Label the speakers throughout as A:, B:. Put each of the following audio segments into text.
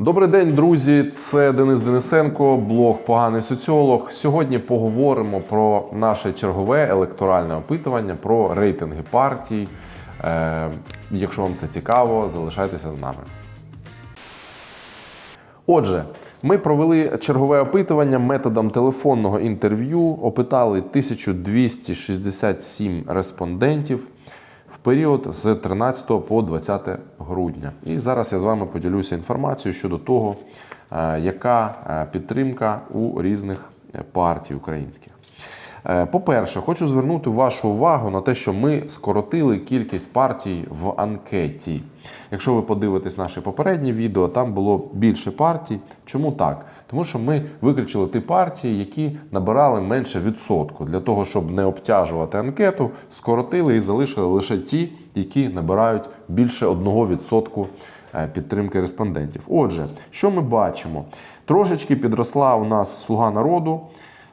A: Добрий день, друзі. Це Денис Денисенко, блог Поганий соціолог. Сьогодні поговоримо про наше чергове електоральне опитування про рейтинги партій. Е, якщо вам це цікаво, залишайтеся з нами. Отже, ми провели чергове опитування методом телефонного інтерв'ю, опитали 1267 респондентів період з 13 по 20 грудня. І зараз я з вами поділюся інформацією щодо того, е, яка е, підтримка у різних е, партій українських. По-перше, хочу звернути вашу увагу на те, що ми скоротили кількість партій в анкеті. Якщо ви подивитесь наші попередні відео, там було більше партій. Чому так? Тому що ми виключили ті партії, які набирали менше відсотку. Для того, щоб не обтяжувати анкету, скоротили і залишили лише ті, які набирають більше 1% е, підтримки респондентів. Отже, що ми бачимо? Трошечки підросла у нас слуга народу.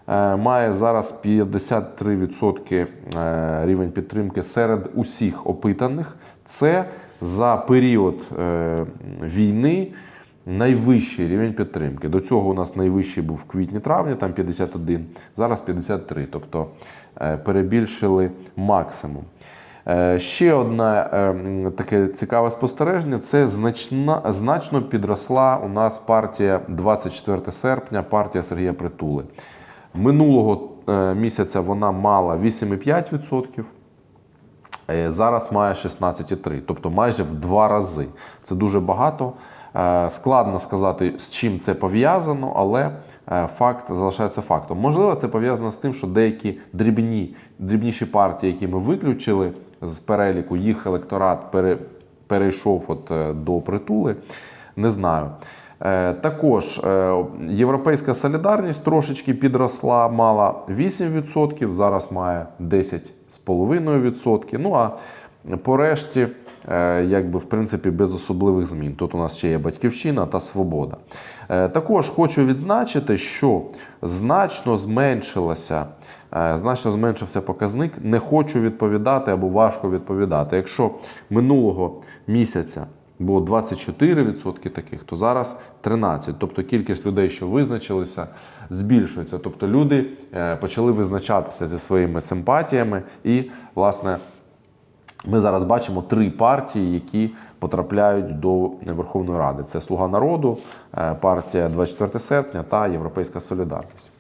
A: Е, Має зараз 53% е, рівень підтримки серед усіх опитаних. Це за період війни найвищий рівень підтримки. До цього у нас найвищий був в квітні-травні, там 51, зараз 53, тобто е, перебільшили максимум. Е, Ще одне е, таке цікаве спостереження: це значна, значно підросла у нас партія 24 серпня, партія Сергія Притули. Минулого місяця вона мала 8,5%. Е, Зараз має 16,3, тобто майже в два рази. Це дуже багато. Е, Складно сказати, з чим це пов'язано, але е, факт залишається фактом. Можливо, це пов'язано з тим, що деякі дрібні, дрібніші партії, які ми виключили з переліку, їх електорат пере, перейшов от е, до притули. Не знаю. Також Європейська солідарність трошечки підросла, мала 8%, зараз має 10,5%. Ну а по решті, е, якби в принципі, без особливих змін. Тут у нас ще є батьківщина та свобода. Е, Також хочу відзначити, що значно зменшилася. е, Значно зменшився показник. Не хочу відповідати або важко відповідати. Якщо минулого місяця було 24% таких, то зараз 13%. Тобто кількість людей, що визначилися, збільшується. Тобто люди е, почали визначатися зі своїми симпатіями. І, власне, ми зараз бачимо три партії, які потрапляють до Верховної Ради: це Слуга народу, е, партія 24 серпня та Європейська Солідарність.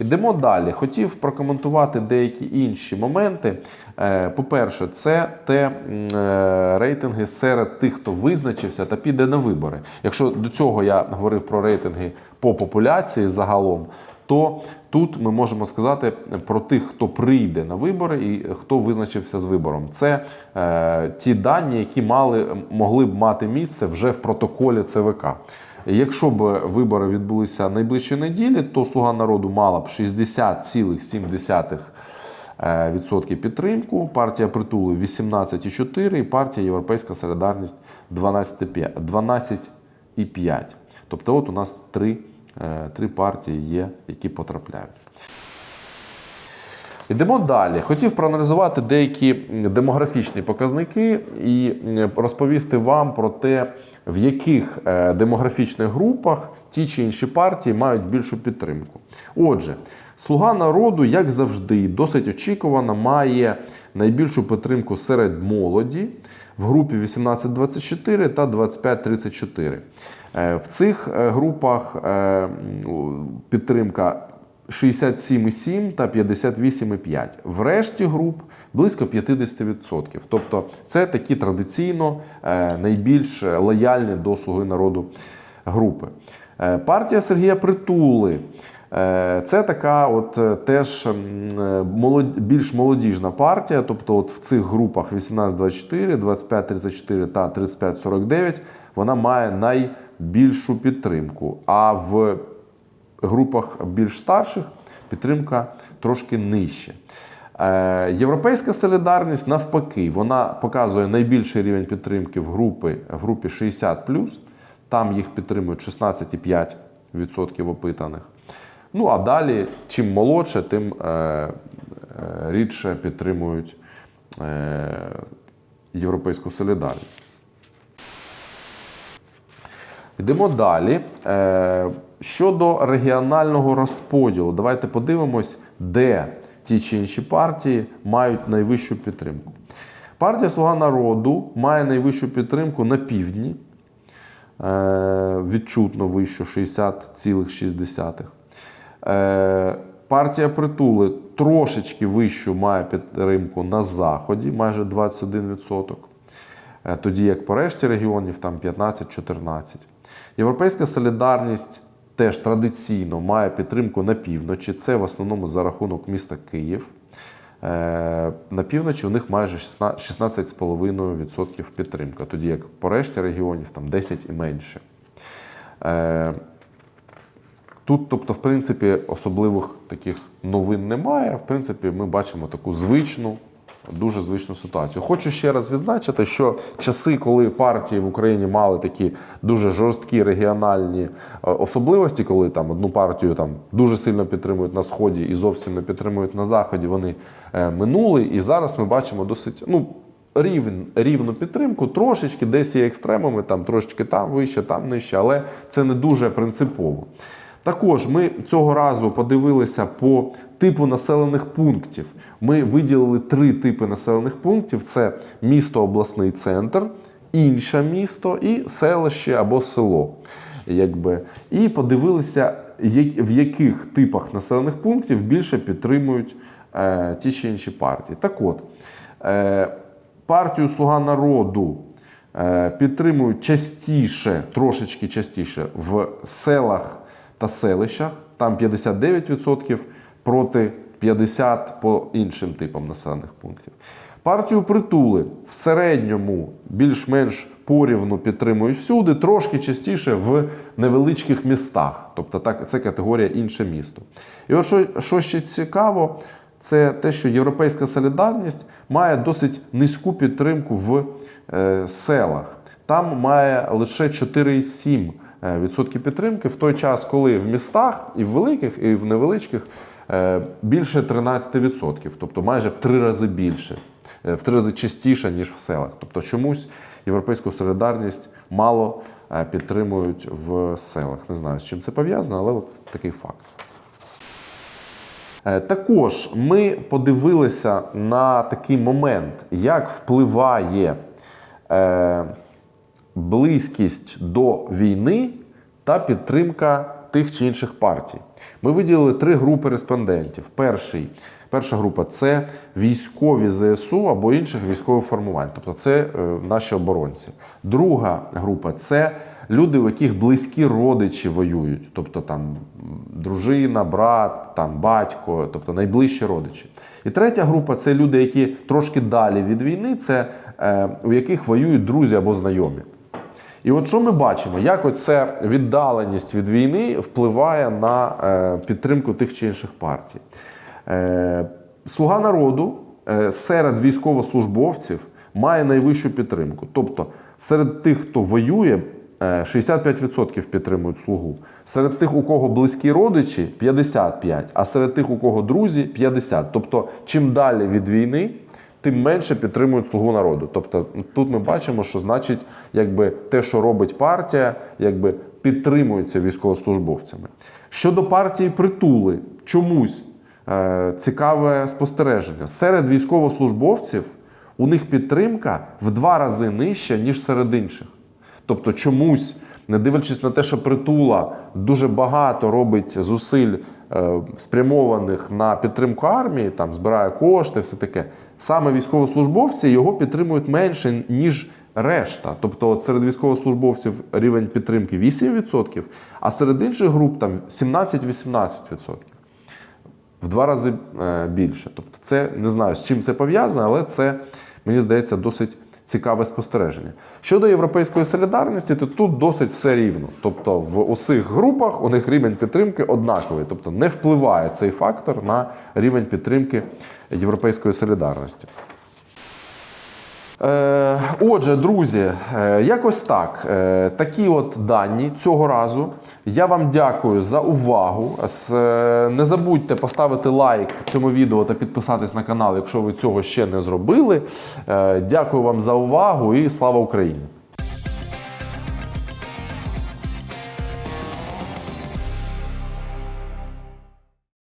A: Йдемо далі. Хотів прокоментувати деякі інші моменти. Е, По-перше, це те е, рейтинги серед тих, хто визначився та піде на вибори. Якщо до цього я говорив про рейтинги по популяції загалом, то тут ми можемо сказати про тих, хто прийде на вибори і хто визначився з вибором. Це е, ті дані, які мали, могли б мати місце вже в протоколі ЦВК. Якщо б вибори відбулися найближчі неділі, то Слуга народу мала б 60,7% е, підтримку, партія притули 18,4% і партія Європейська Солідарність 12,5%. 12,5%. Тобто, от у нас три, три партії є, які потрапляють. Йдемо далі. Хотів проаналізувати деякі демографічні показники і розповісти вам про те, в яких е, демографічних групах ті чи інші партії мають більшу підтримку. Отже, Слуга народу, як завжди, досить очікувано, має найбільшу підтримку серед молоді в групі 18-24 та 25-34. Е, В цих е, групах е, підтримка 67,7 та 58,5. В решті груп близько 50%. Тобто це такі традиційно найбільш лояльні до слуги народу групи. Партія Сергія Притули. Це така, от теж більш молодіжна партія, тобто от в цих групах 18-24, 25-34 та 35-49 вона має найбільшу підтримку. А в групах більш старших підтримка трошки нижче. Е, Європейська солідарність навпаки, вона показує найбільший рівень підтримки в групи, в групі 60 Там їх підтримують 16,5% опитаних. Ну а далі, чим молодше, тим е, е, рідше підтримують європейську солідарність. Йдемо далі. Е, Щодо регіонального розподілу, давайте подивимось, де ті чи інші партії мають найвищу підтримку. Партія Слуга народу має найвищу підтримку на півдні, е, відчутно вищу 60,6. Е, Партія притули трошечки вищу має підтримку на заході, майже 21%. Е, Тоді як по решті регіонів там 15-14. Європейська солідарність теж традиційно має підтримку на півночі. Це в основному за рахунок міста Київ. Е, На півночі у них майже 16,5% підтримка, тоді як по решті регіонів там 10 і менше. Е, Тут, тобто, в принципі, особливих таких новин немає. В принципі, ми бачимо таку звичну, дуже звичну ситуацію. Хочу ще раз відзначити, що часи, коли партії в Україні мали такі дуже жорсткі регіональні е, особливості, коли там одну партію там дуже сильно підтримують на сході і зовсім не підтримують на заході, вони е, минули. І зараз ми бачимо досить ну. Рівн, рівну підтримку, трошечки десь є екстремами, там трошечки там вище, там нижче, але це не дуже принципово. Також ми цього разу подивилися по типу населених пунктів. Ми виділили три типи населених пунктів: це місто, обласний центр, інше місто і селище або село. Якби. І подивилися, в яких типах населених пунктів більше підтримують е, ті чи інші партії. Так от, е, партію Слуга народу е, підтримують частіше, трошечки частіше в селах та селищах. Там 59% проти 50% по іншим типам населених пунктів. Партію притули в середньому більш-менш порівну підтримують всюди, трошки частіше в невеличких містах. Тобто так, це категорія інше місто. І от що, що ще цікаво, це те, що Європейська солідарність має досить низьку підтримку в е, селах. Там має лише 4,7% е, відсотки підтримки, в той час, коли в містах і в великих, і в невеличких е, більше 13%, тобто майже в три рази більше, е, в три рази частіше, ніж в селах. Тобто чомусь європейську солідарність мало е, підтримують в селах. Не знаю, з чим це пов'язано, але от такий факт. Е, Також ми подивилися на такий момент, як впливає е, близькість до війни та підтримка тих чи інших партій. Ми виділили три групи респондентів. Перший, перша група це військові ЗСУ або інших військових формувань, тобто це е, наші оборонці. Друга група це люди, у яких близькі родичі воюють, тобто там дружина, брат, там батько, тобто найближчі родичі. І третя група це люди, які трошки далі від війни, це е, у яких воюють друзі або знайомі. І от що ми бачимо, як оця віддаленість від війни впливає на е, підтримку тих чи інших партій. Е, Слуга народу е, серед військовослужбовців має найвищу підтримку. Тобто серед тих, хто воює, е, 65% підтримують слугу. Серед тих, у кого близькі родичі, 55%, а серед тих, у кого друзі, 50%. Тобто, чим далі від війни, тим менше підтримують слугу народу. Тобто тут ми бачимо, що значить, якби те, що робить партія, якби підтримується військовослужбовцями. Щодо партії притули, чомусь е, цікаве спостереження. Серед військовослужбовців у них підтримка в два рази нижча, ніж серед інших. Тобто чомусь, не дивлячись на те, що притула дуже багато робить зусиль е, спрямованих на підтримку армії, там збирає кошти, все таке. Саме військовослужбовці його підтримують менше, ніж решта. Тобто, серед військовослужбовців рівень підтримки 8%, а серед інших груп там 17-18% в два рази е, більше. Тобто, це не знаю, з чим це пов'язано, але це мені здається досить цікаве спостереження. Щодо європейської солідарності, то тут досить все рівно. Тобто, в усіх групах у них рівень підтримки однаковий, тобто не впливає цей фактор на рівень підтримки європейської солідарності. Е, Отже, друзі, е, якось так. Е, Такі от дані цього разу. Я вам дякую за увагу. Не забудьте поставити лайк цьому відео та підписатись на канал, якщо ви цього ще не зробили. Дякую вам за увагу і слава Україні!